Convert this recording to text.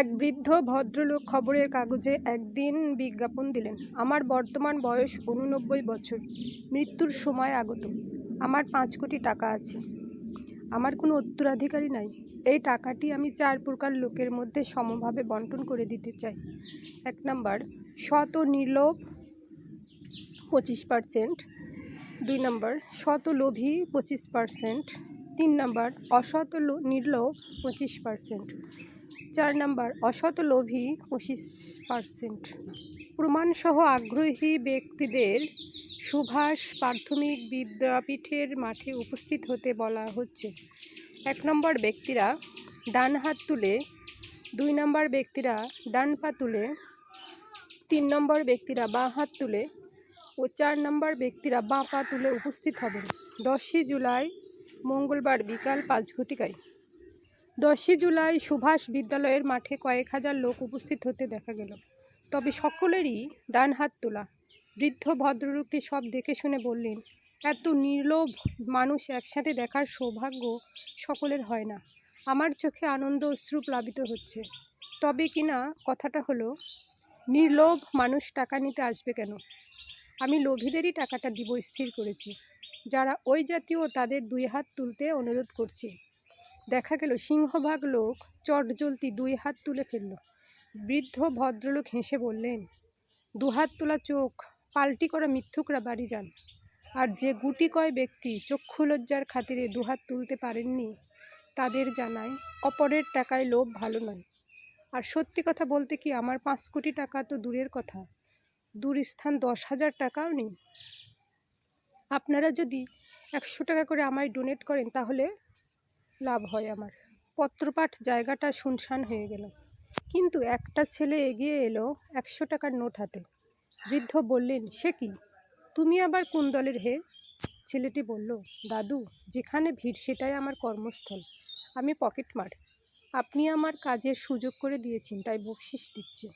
এক বৃদ্ধ ভদ্রলোক খবরের কাগজে একদিন বিজ্ঞাপন দিলেন। আমার বর্তমান বয়স উননব্বই বছর। মৃত্যুর সময় আগত। আমার পাঁচ কোটি টাকা আছে। আমার কোনো উত্তরাধিকারী নাই। এই টাকাটি আমি চার প্রকার লোকের মধ্যে সমভাবে বন্টন করে দিতে চাই। এক নাম্বার, শত নির্লোভ পঁচিশ পার্সেন্ট। দুই নম্বর, শত লোভী পঁচিশ পার্সেন্ট। তিন নম্বর অসত নির্লোভ পঁচিশ পার্সেন্ট। চার নাম্বার, অসৎ লোভী পঁচিশ পার্সেন্ট। প্রমাণসহ আগ্রহী ব্যক্তিদের সুভাষ প্রাথমিক বিদ্যাপীঠের মাঠে উপস্থিত হতে বলা হচ্ছে। এক নম্বর ব্যক্তিরা ডান হাত তুলে, দুই নম্বর ব্যক্তিরা ডান পা তুলে, তিন নম্বর ব্যক্তিরা বাঁ হাত তুলে ও চার নম্বর ব্যক্তিরা বাঁ পা তুলে উপস্থিত হবেন। দশই জুলাই, মঙ্গলবার বিকাল পাঁচ ঘটিকায়। দশই জুলাই সুভাষ বিদ্যালয়ের মাঠে কয়েক হাজার লোক উপস্থিত হতে দেখা গেল। তবে সকলেরই ডান হাত তোলা। বৃদ্ধ ভদ্রলোকটি সব দেখে শুনে বললেন, এত নির্লোভ মানুষ একসাথে দেখার সৌভাগ্য সকলের হয় না। আমার চোখে আনন্দ অশ্রু প্লাবিত হচ্ছে। তবে কিনা কথাটা হলো, নির্লোভ মানুষ টাকা নিতে আসবে কেন? আমি লোভীদেরই টাকাটা দিব, স্থির করেছি। যারা ওই জাতীয় তাদের দুই হাত তুলতে অনুরোধ করছি। দেখা গেল সিংহভাগ লোক চট জ্বলতি দুই হাত তুলে ফেলল। বৃদ্ধ ভদ্রলোক হেসে বললেন দুহাত তোলা চোখ, পাল্টি করা মিথ্যুকরা বাড়ি যান। আর যে গুটি কয় ব্যক্তি চক্ষু লজ্জার খাতিরে দুহাত তুলতে পারেননি, তাদের জানায় অপরের টাকায় লোভ ভালো নয়। আর সত্যি কথা বলতে কি আমার পাঁচ কোটি টাকা তো দূরের কথা। দূর স্থান দশ হাজার টাকাও নেই। আপনারা যদি একশো টাকা করে আমায় ডোনেট করেন তাহলে লাভ হয় আমার। পত্রপাঠ জায়গাটা শুনশান হয়ে গেল। কিন্তু একটা ছেলে এগিয়ে এলো একশো টাকার নোট হাতে। বৃদ্ধ বললেন, সে কি? তুমি আবার কোন দলের হে? ছেলেটি বলল, দাদু, যেখানে ভিড় সেটাই আমার কর্মস্থল। আমি পকেটমার। আপনি আমার কাজের সুযোগ করে দিয়েছেন, তাই বকশিস দিচ্ছি।